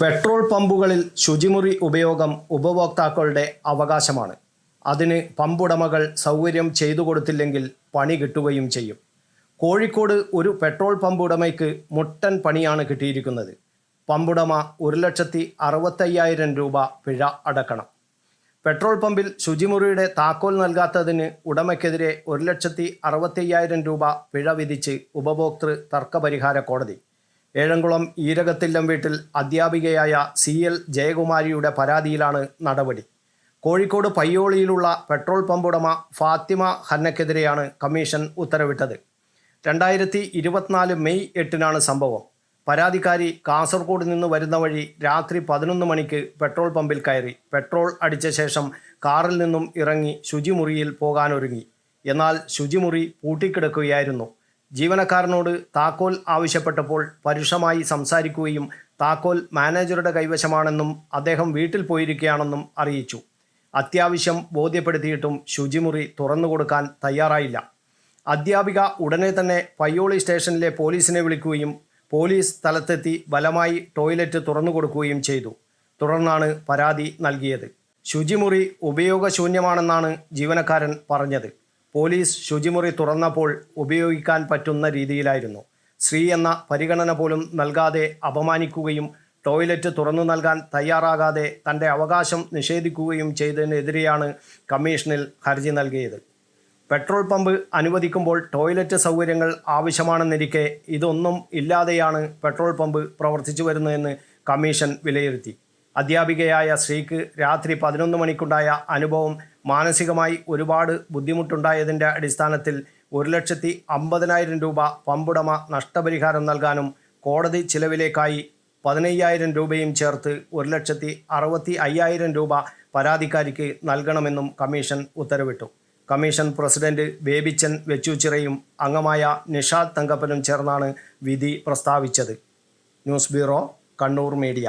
Petrol പമ്പുകളിൽ ശുചിമുറി ഉപയോഗം ഉപഭോക്താക്കളുടെ അവകാശമാണ്. അതിന് പമ്പുടമകൾ സൗകര്യം ചെയ്തു കൊടുത്തില്ലെങ്കിൽ പണി കിട്ടുകയും ചെയ്യും. കോഴിക്കോട് ഒരു പെട്രോൾ പമ്പുടമയ്ക്ക് മുട്ടൻ പണിയാണ് കിട്ടിയിരിക്കുന്നത്. പമ്പുടമ ഒരു ലക്ഷത്തി അറുപത്തയ്യായിരം രൂപ പിഴ അടക്കണം. പെട്രോൾ പമ്പിൽ ശുചിമുറിയുടെ താക്കോൽ നൽകാത്തതിന് ഉടമയ്ക്കെതിരെ ഒരു ലക്ഷത്തി അറുപത്തയ്യായിരം രൂപ പിഴ വിധിച്ച് ഉപഭോക്തൃ തർക്കപരിഹാര കോടതി ഏഴംകുളം ഈരകത്തില്ലം വീട്ടിൽ അധ്യാപികയായ സി എൽ ജയകുമാരിയുടെ പരാതിയിലാണ് നടപടി. കോഴിക്കോട് പയ്യോളിയിലുള്ള പെട്രോൾ പമ്പ് ഉടമ ഫാത്തിമ ഹന്നക്കെതിരെയാണ് കമ്മീഷൻ ഉത്തരവിട്ടത്. രണ്ടായിരത്തി ഇരുപത്തിനാല് മെയ് എട്ടിനാണ് സംഭവം. പരാതിക്കാരി കാസർഗോഡ് നിന്ന് വരുന്ന വഴി രാത്രി പതിനൊന്ന് മണിക്ക് പെട്രോൾ പമ്പിൽ കയറി പെട്രോൾ അടിച്ച ശേഷം കാറിൽ നിന്നും ഇറങ്ങി ശുചിമുറിയിൽ പോകാനൊരുങ്ങി. എന്നാൽ ശുചിമുറി പൂട്ടിക്കിടക്കുകയായിരുന്നു. ജീവനക്കാരനോട് താക്കോൽ ആവശ്യപ്പെട്ടപ്പോൾ പരുഷമായി സംസാരിക്കുകയും താക്കോൽ മാനേജറുടെ കൈവശമാണെന്നും അദ്ദേഹം വീട്ടിൽ പോയിരിക്കുകയാണെന്നും അറിയിച്ചു. അത്യാവശ്യം ബോധ്യപ്പെടുത്തിയിട്ടും ശുചിമുറി തുറന്നു കൊടുക്കാൻ തയ്യാറായില്ല. അധ്യാപിക ഉടനെ തന്നെ പയ്യോളി സ്റ്റേഷനിലെ പോലീസിനെ വിളിക്കുകയും പോലീസ് സ്ഥലത്തെത്തി ബലമായി ടോയ്ലറ്റ് തുറന്നു കൊടുക്കുകയും ചെയ്തു. തുടർന്നാണ് പരാതി നൽകിയത്. ശുചിമുറി ഉപയോഗശൂന്യമാണെന്നാണ് ജീവനക്കാരൻ പറഞ്ഞത്. പോലീസ് ശുചിമുറി തുറന്നപ്പോൾ ഉപയോഗിക്കാൻ പറ്റുന്ന രീതിയിലായിരുന്നു. സ്ത്രീ എന്ന പരിഗണന പോലും നൽകാതെ അപമാനിക്കുകയും ടോയ്ലറ്റ് തുറന്നു നൽകാൻ തയ്യാറാകാതെ തന്റെ അവകാശം നിഷേധിക്കുകയും ചെയ്തതിനെതിരെയാണ് കമ്മീഷനിൽ ഹർജി നൽകിയത്. പെട്രോൾ പമ്പ് അനുവദിക്കുമ്പോൾ ടോയ്ലറ്റ് സൗകര്യങ്ങൾ ആവശ്യമാണെന്നിരിക്കെ ഇതൊന്നും ഇല്ലാതെയാണ് പെട്രോൾ പമ്പ് പ്രവർത്തിച്ചു വരുന്നതെന്ന് കമ്മീഷൻ വിലയിരുത്തി. അധ്യാപികയായ സ്ത്രീക്ക് രാത്രി പതിനൊന്ന് മണിക്കുണ്ടായ അനുഭവം മാനസികമായി ഒരുപാട് ബുദ്ധിമുട്ടുണ്ടായതിന്റെ അടിസ്ഥാനത്തിൽ ഒരു ലക്ഷത്തി അമ്പതിനായിരം രൂപ പമ്പുടമ നഷ്ടപരിഹാരം നൽകാനും കോടതി ചിലവിലേക്കായി പതിനയ്യായിരം രൂപയും ചേർത്ത് ഒരു ലക്ഷത്തി അറുപത്തി അയ്യായിരം രൂപ പരാതിക്കാരിക്ക് നൽകണമെന്നും കമ്മീഷൻ ഉത്തരവിട്ടു. കമ്മീഷൻ പ്രസിഡന്റ് ബേബിച്ചൻ വെച്ചൂച്ചിറയും അംഗമായ നിഷാദ് തങ്കപ്പനും ചേർന്നാണ് വിധി പ്രസ്താവിച്ചത്. News bureau Kannur media.